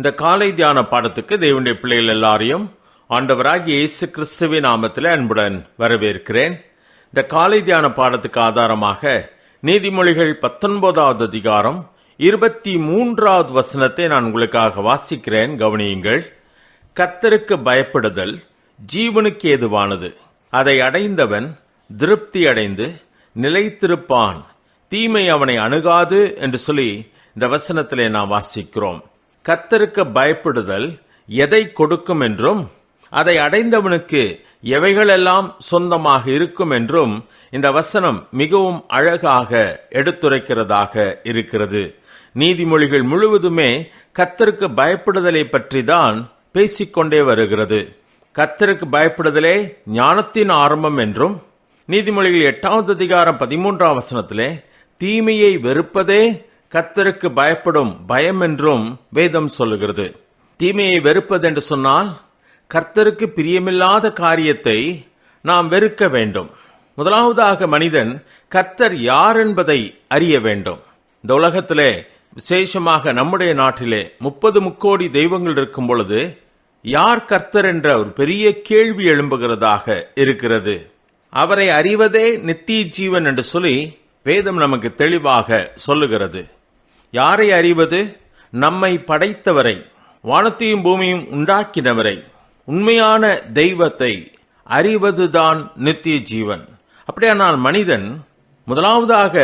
இந்த காலை தியான பாடத்துக்கு தேவனுடைய பிள்ளைகள் எல்லாரையும் ஆண்டவராகி இயேசு கிறிஸ்துவின் நாமத்தில் அன்புடன் வரவேற்கிறேன். இந்த காலை தியான பாடத்துக்கு ஆதாரமாக நீதிமொழிகள் பத்தொன்பதாவது அதிகாரம் இருபத்தி மூன்றாவது வசனத்தை நான் உங்களுக்காக வாசிக்கிறேன். கவனியுங்கள். கத்தருக்கு பயப்படுதல் ஜீவனுக்கு ஏதுவானது. அதை அடைந்தவன் திருப்தி அடைந்து நிலைத்திருப்பான். தீமை அவனை அணுகாது என்று சொல்லி இந்த வசனத்திலே நாம் வாசிக்கிறோம். கத்தருக்கு பயப்படுதல் எதை கொடுக்கும் என்றும் அதை அடைந்தவனுக்கு எவைகளெல்லாம் சொந்தமாக இருக்கும் என்றும் இந்த வசனம் மிகவும் அழகாக எடுத்துரைக்கிறதாக இருக்கிறது. நீதிமொழிகள் முழுவதுமே கத்தருக்கு பயப்படுதலை பற்றி தான் பேசிக்கொண்டே வருகிறது. கத்தருக்கு பயப்படுதலே ஞானத்தின் ஆரம்பம் என்றும் நீதிமொழிகள் எட்டாவது அதிகாரம் பதிமூன்றாம் வசனத்திலே தீமையை வெறுப்பதே கத்தருக்கு பயப்படும் பயம் என்றும் வேதம் சொல்லுகிறது. தீமையை வெறுப்பது என்று சொன்னால் கர்த்தருக்கு பிரியமில்லாத காரியத்தை நாம் வெறுக்க வேண்டும். முதலாவதாக மனிதன் கர்த்தர் யார் என்பதை அறிய வேண்டும். இந்த உலகத்திலே விசேஷமாக நம்முடைய நாட்டிலே முப்பது முக்கோடி தெய்வங்கள் இருக்கும் பொழுது யார் கர்த்தர் என்ற ஒரு பெரிய கேள்வி எழும்புகிறதாக இருக்கிறது. அவரை அறிவதே நித்திய ஜீவன் என்று சொல்லி வேதம் நமக்கு தெளிவாக சொல்லுகிறது. யாரை அறிவது? நம்மை படைத்தவரை வானத்தையும் பூமியும் உண்டாக்கினவரை. உண்மையான தெய்வத்தை அறிவதுதான் நித்திய ஜீவன். அப்படியானால் மனிதன் முதலாவதாக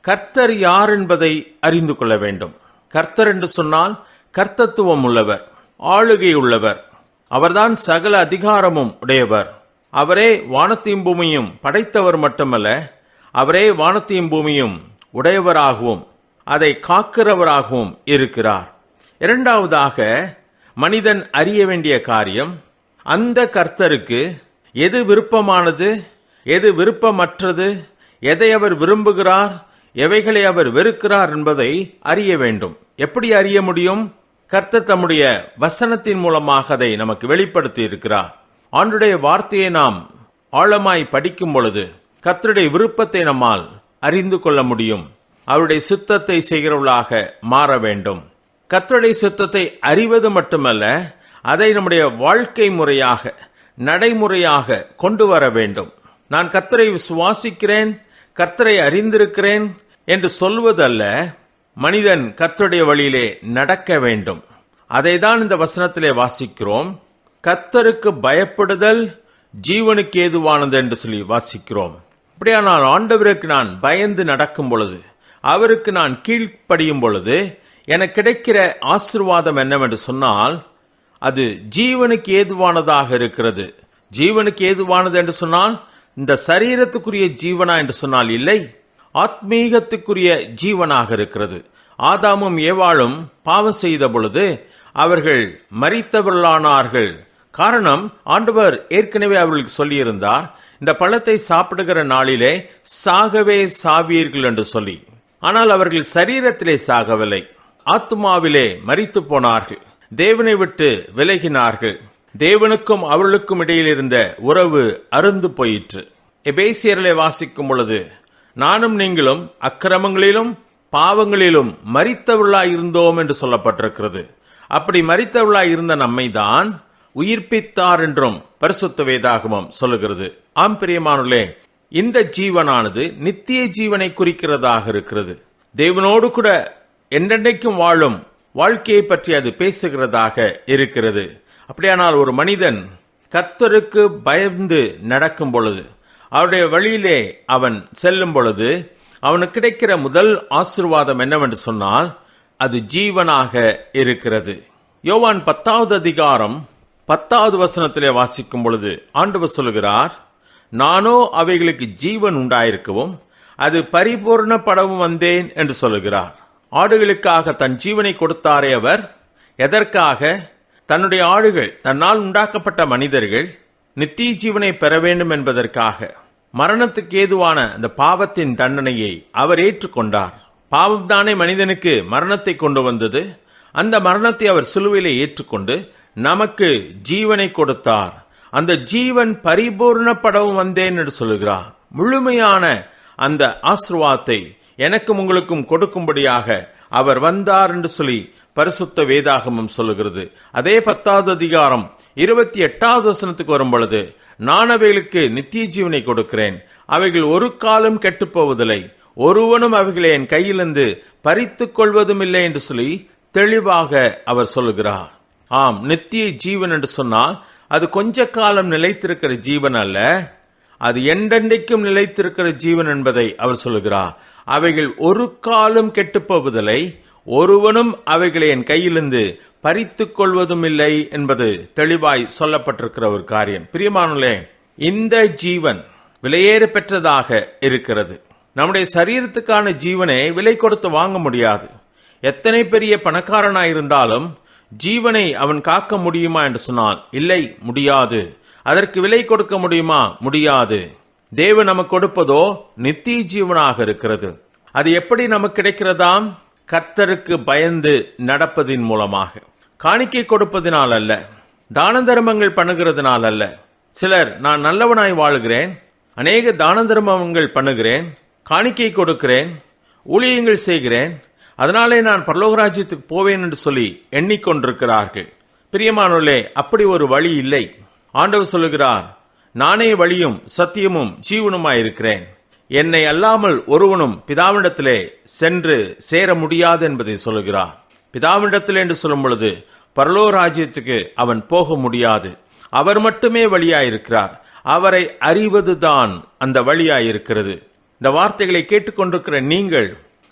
கர்த்தர் யார் என்பதை அறிந்து கொள்ள வேண்டும். கர்த்தர் என்று சொன்னால் கர்த்தத்துவம் உள்ளவர் ஆளுகை உள்ளவர். அவர்தான் சகல அதிகாரமும் உடையவர். அவரே வானத்தையும் பூமியும் படைத்தவர் மட்டுமல்ல அவரே வானத்தையும் பூமியும் உடையவராகவும் அதை காக்கிறவராகவும் இருக்கிறார். இரண்டாவதாக மனிதன் அறிய வேண்டிய காரியம் அந்த கர்த்தருக்கு எது விருப்பமானது எது விருப்பமற்றது எதை அவர் விரும்புகிறார் எவைகளை அவர் வெறுக்கிறார் என்பதை அறிய வேண்டும். எப்படி அறிய முடியும்? கர்த்தர் தம்முடைய வசனத்தின் மூலமாக அதை நமக்கு வெளிப்படுத்தி இருக்கிறார் ஆண்டுடைய வார்த்தையை நாம் ஆழமாய் படிக்கும் பொழுது கர்த்தருடைய விருப்பத்தை நம்மால் அறிந்து கொள்ள முடியும். அவருடைய சித்தத்தை செய்கிறவர்களாக மாற வேண்டும். கத்தருடைய சித்தத்தை அறிவது மட்டுமல்ல அதை நம்முடைய வாழ்க்கை முறையாக நடைமுறையாக கொண்டு வர வேண்டும். நான் கத்தரை விசுவாசிக்கிறேன் கர்த்தரை அறிந்திருக்கிறேன் என்று சொல்வதல்ல மனிதன் கர்த்தருடைய வழியிலே நடக்க வேண்டும். அதை தான் இந்த வசனத்திலே வாசிக்கிறோம். கர்த்தருக்கு பயப்படுதல் ஜீவனுக்கு ஏதுவானது என்று சொல்லி வாசிக்கிறோம். இப்படியானால் ஆண்டவருக்கு நான் பயந்து நடக்கும் பொழுது அவருக்கு நான் கீழ்ப்படியும் பொழுது எனக்கு கிடைக்கிற ஆசிர்வாதம் என்னவென்று சொன்னால் அது ஜீவனுக்கு ஏதுவானதாக இருக்கிறது. ஜீவனுக்கு ஏதுவானது என்று சொன்னால் இந்த சரீரத்துக்குரிய ஜீவனா என்று சொன்னால் இல்லை ஆத்மீகத்துக்குரிய ஜீவனாக இருக்கிறது. ஆதாமும் ஏவாளும் பாவம் செய்த பொழுது அவர்கள் மறித்தவர்களானார்கள் காரணம் ஆண்டவர் ஏற்கனவே அவர்களுக்கு சொல்லியிருந்தார் இந்த பழத்தை சாப்பிடுகிற நாளிலே சாகவே சாவீர்கள் என்று சொல்லி. ஆனால் அவர்கள் சரீரத்திலே சாகவில்லை. ஆத்மாவிலே மறித்து போனார்கள். தேவனை விட்டு விலகினார்கள். தேவனுக்கும் அவர்களுக்கும் இடையில் இருந்த உறவு அருந்து போயிற்று. எபேசியர்களை வாசிக்கும் பொழுது நானும் நீங்களும் அக்கிரமங்களிலும் பாவங்களிலும் மறித்தவர்களாய் இருந்தோம் என்று சொல்லப்பட்டிருக்கிறது. அப்படி மறித்தவர்களாய் இருந்த நம்மை தான் உயிர்ப்பித்தார் என்றும் பரிசுத்த வேதாகமம் சொல்லுகிறது. ஆம் பிரியமானுலே இந்த ஜீவனானது நித்திய ஜீவனை குறிக்கிறதாக இருக்கிறது. தேவனோடு கூட என்றென்றைக்கும் வாழும் வாழ்க்கையை பற்றி அது பேசுகிறதாக இருக்கிறது. அப்படியானால் ஒரு மனிதன் கத்தருக்கு பயந்து நடக்கும் பொழுது அவருடைய வழியிலே அவன் செல்லும் பொழுது அவனுக்கு கிடைக்கிற முதல் ஆசிர்வாதம் என்னவென்று சொன்னால் அது ஜீவனாக இருக்கிறது. யோவான் பத்தாவது அதிகாரம் பத்தாவது வசனத்திலே வாசிக்கும் பொழுது ஆண்டவர் சொல்லுகிறார் நானோ அவைகளுக்கு ஜீவன் உண்டாயிருக்கவும் அது பரிபூர்ணப்படவும் வந்தேன் என்று சொல்லுகிறார். ஆடுகளுக்காக தன் ஜீவனை கொடுத்தாரே அவர் எதற்காக? தன்னுடைய ஆடுகள் தன்னால் உண்டாக்கப்பட்ட மனிதர்கள் நித்திய ஜீவனை பெற வேண்டும் என்பதற்காக. மரணத்துக்கு ஏதுவான அந்த பாவத்தின் தண்டனையை அவர் ஏற்றுக்கொண்டார். பாவம்தானே மனிதனுக்கு மரணத்தை கொண்டு வந்தது? அந்த மரணத்தை அவர் சிலுவையிலே ஏற்றுக்கொண்டு நமக்கு ஜீவனை கொடுத்தார். அந்த ஜீவன் பரிபூர்ணப்படவும் வந்தேன் என்று சொல்லுகிறார். முழுமையான அந்த ஆசிர்வாதத்தை எனக்கும் உங்களுக்கும் கொடுக்கும்படியாக அவர் வந்தார் என்று சொல்லி பரிசுத்த வேதாகமம் சொல்லுகிறது. அதே பத்தாவது அதிகாரம் இருபத்தி எட்டாவது வசனத்துக்கு வரும் பொழுது நான் அவைகளுக்கு நித்திய ஜீவனை கொடுக்கிறேன். அவைகள் ஒரு காலம் கெட்டுப்போவதில்லை. ஒருவனும் அவைகளை என் கையிலிருந்து பறித்துக் கொள்வதும் இல்லை என்று சொல்லி தெளிவாக அவர் சொல்லுகிறார். ஆம் நித்திய ஜீவன் என்று சொன்னால் அது கொஞ்ச காலம் நிலைத்திருக்கிற ஜீவன் அல்ல. அது என்றென்றைக்கும் நிலைத்திருக்கிற ஜீவன் என்பதை அவர் சொல்லுகிறார். அவைகள் ஒரு காலம் கெட்டுப்போவதில்லை ஒருவனும் அவைகளை என் கையிலிருந்து பறித்துக் கொள்வதும் இல்லை என்பது தெளிவாய் சொல்லப்பட்டிருக்கிற ஒரு காரியம். பிரியமானே இந்த ஜீவன் விலையேற பெற்றதாக இருக்கிறது. நம்முடைய சரீரத்துக்கான ஜீவனை விலை கொடுத்து வாங்க முடியாது. எத்தனை பெரிய பணக்காரனாயிருந்தாலும் ஜீவனை அவன் காக்க முடியுமா என்று சொன்னால் இல்லை முடியாது. அதற்கு விலை கொடுக்க முடியுமா? முடியாது. தேவன் நமக்கு கொடுப்பதோ நித்திய ஜீவனாக இருக்கிறது. அது எப்படி நமக்கு கிடைக்கிறதாம்? கத்தருக்கு பயந்து நடப்பதின் மூலமாக. காணிக்கை கொடுப்பதினால் அல்ல. தான தர்மங்கள் பண்ணுகிறதுனால் அல்ல. சிலர் நான் நல்லவனாய் வாழுகிறேன். அநேக தான தர்மங்கள் பண்ணுகிறேன். காணிக்கை கொடுக்கிறேன். ஊழியங்கள் செய்கிறேன். அதனாலே நான் பரலோகராஜ்யத்துக்கு போவேன் என்று சொல்லி எண்ணிக்கொண்டிருக்கிறார்கள். பிரியமானவர்களே அப்படி ஒரு வழி இல்லை. ஆண்டவர் சொல்லுகிறார் நானே வழியும் சத்தியமும் ஜீவனுமாயிருக்கிறேன். என்னை அல்லாமல் ஒருவனும் பிதாவிடத்திலே சென்று சேர முடியாது என்பதை சொல்லுகிறார். பிதாவினிடத்தில் என்று சொல்லும் பொழுது பரலோ ராஜ்யத்துக்கு அவன் போக முடியாது. அவர் மட்டுமே வழியாயிருக்கிறார். அவரை அறிவதுதான் அந்த வழியாயிருக்கிறது. இந்த வார்த்தைகளை கேட்டுக்கொண்டிருக்கிற நீங்கள்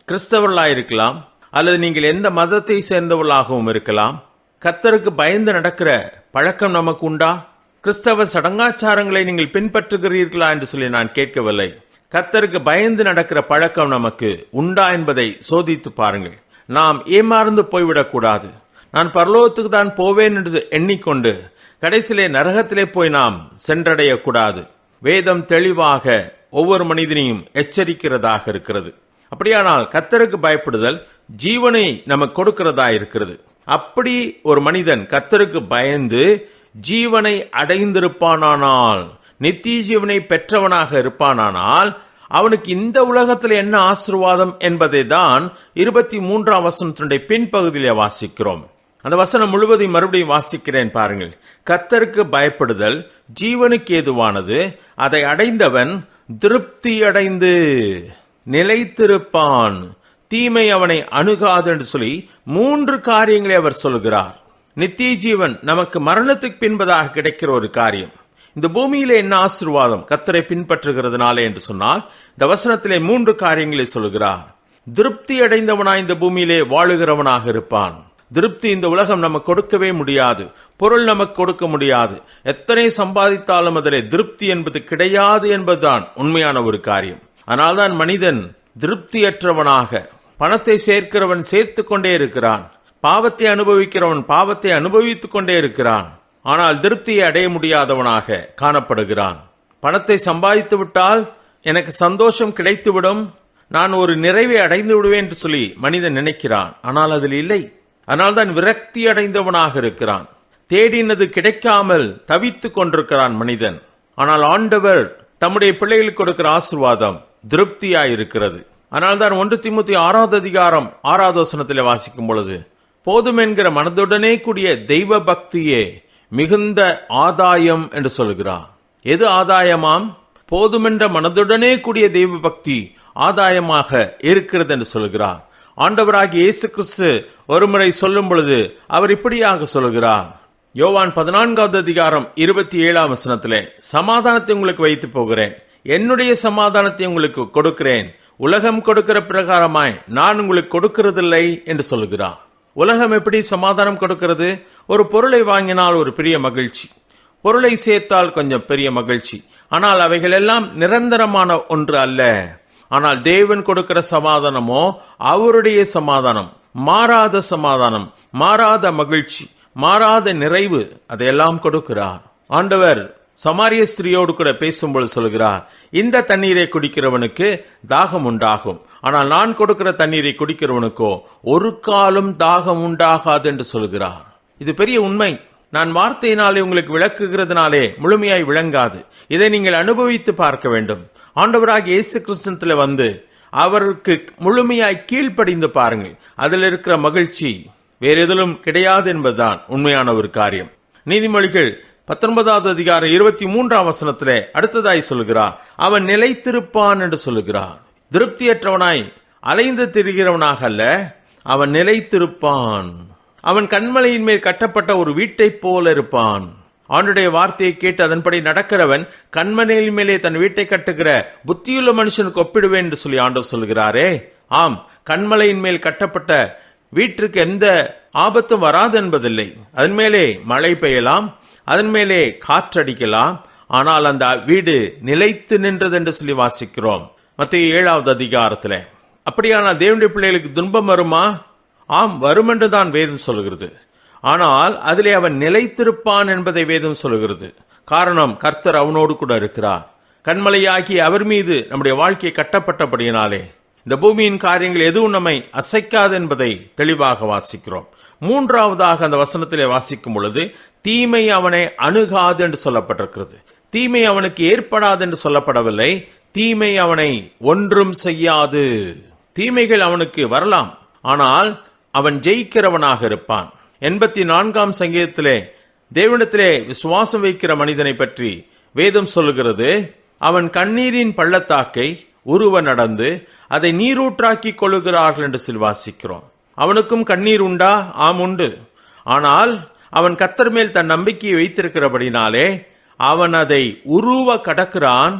கிறிஸ்தவர்களாயிருக்கலாம் அல்லது நீங்கள் எந்த மதத்தை சேர்ந்தவர்களாகவும் இருக்கலாம் கத்தருக்கு பயந்து நடக்கிற பழக்கம் நமக்கு உண்டா? கிறிஸ்தவ சடங்காச்சாரங்களை நீங்கள் பின்பற்றுகிறீர்களா என்று சொல்லி நான் கேட்கவில்லை. கத்தருக்கு பயந்து நடக்கிற பழக்கம் நமக்கு உண்டா என்பதை சோதித்து பாருங்கள். நாம் ஏமாறந்து போய்விடக்கூடாது நான் பரலோகத்துக்கு தான் போவேன் என்று எண்ணிக்கொண்டு கடைசியிலே நரகத்திலே போய் நாம் சென்றடையக்கூடாது வேதம் தெளிவாக ஒவ்வொரு மனிதனையும் எச்சரிக்கிறதாக இருக்கிறது. அப்படியானால் கத்தருக்கு பயப்படுதல் ஜீவனை நமக்கு கொடுக்கிறதா இருக்கிறது. அப்படி ஒரு மனிதன் கத்தருக்கு பயந்து ஜீவனை அடைந்திருப்பானானால் நித்திய ஜீவனை பெற்றவனாக இருப்பானானால் அவனுக்கு இந்த உலகத்தில் என்ன ஆசிர்வாதம் என்பதை தான் இருபத்தி மூன்றாம் வசனத்தினுடைய பின்பகுதியிலே வாசிக்கிறோம். அந்த வசனம் முழுவதையும் மறுபடியும் வாசிக்கிறேன் பாருங்கள். கத்தருக்கு பயப்படுதல் ஜீவனுக்கு ஏதுவானது அதை அடைந்தவன் திருப்தி அடைந்து நிலைத்திருப்பான். தீமை அவனை அணுகாது என்று சொல்லி மூன்று காரியங்களை அவர் சொல்கிறார். நித்திய ஜீவன் நமக்கு மரணத்துக்கு பின்பதாக கிடைக்கிற ஒரு காரியம். இந்த பூமியிலே என்ன ஆசிர்வாதம் கத்தரை பின்பற்றுகிறதுனாலே என்று சொன்னால் இந்த வசனத்திலே மூன்று காரியங்களை சொல்கிறார். திருப்தி அடைந்தவனாய் இந்த பூமியிலே வாழுகிறவனாக இருப்பான். திருப்தி இந்த உலகம் நமக்கு கொடுக்கவே முடியாது. பொருள் நமக்கு கொடுக்க முடியாது. எத்தனை சம்பாதித்தாலும் அதிலே திருப்தி என்பது கிடையாது என்பதுதான் உண்மையான ஒரு காரியம். அதனால்தான் மனிதன் திருப்தியற்றவனாக பணத்தை சேர்க்கிறவன் சேர்த்து கொண்டே இருக்கிறான் பாவத்தை அனுபவிக்கிறவன் பாவத்தை அனுபவித்துக் கொண்டே இருக்கிறான் ஆனால் திருப்தியை அடைய முடியாதவனாக காணப்படுகிறான். பணத்தை சம்பாதித்து விட்டால் எனக்கு சந்தோஷம் கிடைத்துவிடும் நான் ஒரு நிறைவை அடைந்து விடுவேன் என்று சொல்லி மனிதன் நினைக்கிறான். ஆனால் அதில் இல்லை. அதனால்தான் விரக்தி அடைந்தவனாக இருக்கிறான். தேடினது கிடைக்காமல் தவித்துக் கொண்டிருக்கிறான் மனிதன். ஆனால் ஆண்டவர் தம்முடைய பிள்ளைகளுக்கு கொடுக்கிற ஆசிர்வாதம் திருப்தியாய் இருக்கிறது அதனால்தான் ஒன்று திமுத்தி ஆறாவது அதிகாரம் ஆறாவது வசனத்தில் வாசிக்கும் பொழுது போதும் என்கிற மனதுடனே கூடிய தெய்வ பக்தியே மிகுந்த ஆதாயம் என்று சொல்கிறார். எது ஆதாயமாம்? போதுமென்ற மனதுடனே கூடிய தெய்வ பக்தி ஆதாயமாக இருக்கிறது என்று சொல்கிறார். ஆண்டவராகிய இயேசு கிறிஸ்து ஒருமுறை சொல்லும் பொழுது அவர் இப்படியாக சொல்கிறார். யோவான் பதினான்காவது அதிகாரம் இருபத்தி ஏழாம் வசனத்திலே சமாதானத்தை உங்களுக்கு வைத்து போகிறேன். என்னுடைய சமாதானத்தை உங்களுக்கு கொடுக்கிறேன். உலகம் கொடுக்கிற பிரகாரமாய் நான் உங்களுக்கு கொடுக்கிறதில்லை என்று சொல்கிறார் உலகம் எப்படி சமாதானம் கொடுக்கிறது? ஒரு பொருளை வாங்கினால் ஒரு பெரிய மகிழ்ச்சி. பொருளை சேர்த்தால் கொஞ்சம் பெரிய மகிழ்ச்சி. ஆனால் அவைகள் எல்லாம் நிரந்தரமான ஒன்று அல்ல. ஆனால் தேவன் கொடுக்கிற சமாதானமோ அவருடைய சமாதானம். மாறாத சமாதானம் மாறாத மகிழ்ச்சி மாறாத நிறைவு அதையெல்லாம் கொடுக்கிறார். ஆண்டவர் சமாரிய ஸ்திரியோடு கூட பேசும்போது சொல்கிறார் இந்த தண்ணீரை குடிக்கிறவனுக்கு தாகம் உண்டாகும். ஆனால் நான் கொடுக்கிற தண்ணீரை குடிக்கிறவனுக்கோ ஒரு காலம் தாகம் உண்டாகாது என்று சொல்கிறார். இது பெரிய உண்மை. நான் வார்த்தையினாலே உங்களுக்கு விளக்குகிறதுனாலே முழுமையாய் விளங்காது. இதை நீங்கள் அனுபவித்து பார்க்க வேண்டும். ஆண்டவராக இயேசு கிறிஸ்தனத்தில் வந்து அவருக்கு முழுமையாய் கீழ்ப்படிந்து பாருங்கள். அதில் இருக்கிற மகிழ்ச்சி வேறு எதிலும் கிடையாது என்பதுதான் உண்மையான ஒரு காரியம். நீதிமொழிகள் பத்தொன்பதாவது அதிகாரம் இருபத்தி மூன்றாம் வசனத்திலே அடுத்ததாய் சொல்கிறார் அவன் நிலைத்திருப்பான் என்று சொல்லுகிறார். திருப்தியற்றவனாய் அலைந்து திரிகிறவனாக அல்ல அவன் நிலைத்திருப்பான். அவன் கண்மலையின் மேல் கட்டப்பட்ட ஒரு வீட்டைப் போல இருப்பான். அவனுடைய வார்த்தையை கேட்டு அதன்படி நடக்கிறவன் கண்மனையின் மேலே தன் வீட்டை கட்டுகிற புத்தியுள்ள மனுஷனுக்கு ஒப்பிடுவேன் என்று சொல்லி ஆண்டவர் சொல்கிறாரே ஆம் கண்மலையின் மேல் கட்டப்பட்ட வீட்டிற்கு எந்த ஆபத்தும் வராது என்பதில்லை. அதன் மேலே மழை பெய்யலாம் அதன் மேலே காற்றடிக்கலாம். ஆனால் அந்த வீடு நிலைத்து நின்றது என்று சொல்லி வாசிக்கிறோம். மத்திய ஏழாவது அதிகாரத்தில். அப்படியானால் தேவனுடைய பிள்ளைகளுக்கு துன்பம் வருமா? ஆம் வரும் என்று தான் வேதம் சொல்கிறது ஆனால் அதிலே அவன் நிலைத்திருப்பான் என்பதை வேதம் சொல்கிறது காரணம் கர்த்தர் அவனோடு கூட இருக்கிறார். கண்மலையாகி அவர் மீது நம்முடைய வாழ்க்கை கட்டப்பட்டபடியினாலே. இந்த பூமியின் காரியங்கள் எதுவும் நம்மை அசைக்காது என்பதை தெளிவாக வாசிக்கிறோம். மூன்றாவதாக அந்த வசனத்திலே வாசிக்கும் பொழுது தீமை அவனை அணுகாது என்று சொல்லப்பட்டிருக்கிறது. தீமை அவனுக்கு ஏற்படாது என்று சொல்லப்படவில்லை. தீமை அவனை ஒன்றும் செய்யாது. தீமைகள் அவனுக்கு வரலாம். ஆனால் அவன் ஜெயிக்கிறவனாக இருப்பான். எண்பத்தி நான்காம் சங்கீதத்திலே தேவனிடத்திலே விசுவாசம் வைக்கிற மனிதனை பற்றி வேதம் சொல்லுகிறது. அவன் கண்ணீரின் பள்ளத்தாக்கை உருவ நடந்து அதை நீரூற்றாக்கி கொள்ளுகிறார்கள் என்று சில் வாசிக்கிறோம். அவனுக்கும் கண்ணீர் உண்டா? ஆம் உண்டு. ஆனால் அவன் கத்தர் மேல் தன் நம்பிக்கையை வைத்திருக்கிறபடினாலே அவன் அதை உருவ கடக்கிறான்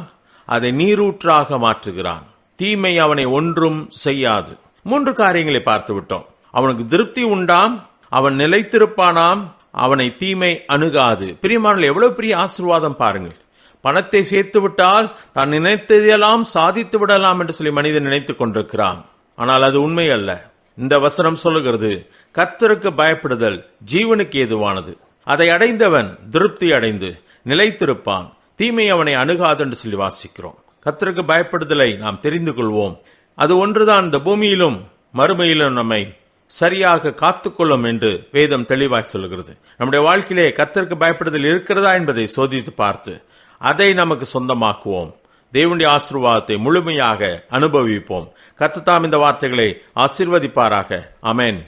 அதை நீரூற்றாக மாற்றுகிறான். தீமை அவனை ஒன்றும் செய்யாது. மூன்று காரியங்களை பார்த்து விட்டோம் அவனுக்கு திருப்தி உண்டாம் அவன் நிலைத்திருப்பானாம் அவனை தீமை அணுகாது. பிரியமானல் எவ்வளவு பெரிய ஆசீர்வாதம் பாருங்கள். பணத்தை சேர்த்து விட்டால் தான் நினைத்ததெல்லாம் சாதித்து விடலாம் என்று சொல்லி மனிதன் நினைத்துக் கொண்டிருக்கிறான். ஆனால் அது உண்மை அல்ல இந்த வசனம் சொல்லுகிறது கத்தருக்கு பயப்படுதல் ஜீவனுக்கு ஏதுவானது. அதை அடைந்தவன் திருப்தி அடைந்து நிலைத்திருப்பான். தீமை அவனை அணுகாது என்று சொல்லி வாசிக்கிறோம். கத்தருக்கு பயப்படுதலை நாம் தெரிந்து கொள்வோம். அது ஒன்றுதான் இந்த பூமியிலும் மறுமையிலும் நம்மை சரியாக காத்துக்கொள்ளும் என்று வேதம் தெளிவாய் சொல்கிறது நம்முடைய வாழ்க்கையிலே கத்தருக்கு பயப்படுதல் இருக்கிறதா என்பதை சோதித்து பார்த்து அதை நமக்கு சொந்தமாக்குவோம். தேவனுடைய ஆசிர்வாதத்தை முழுமையாக அனுபவிப்போம். கத்துத்தாம் இந்த வார்த்தைகளை ஆசீர்வதிப்பாராக. அமேன்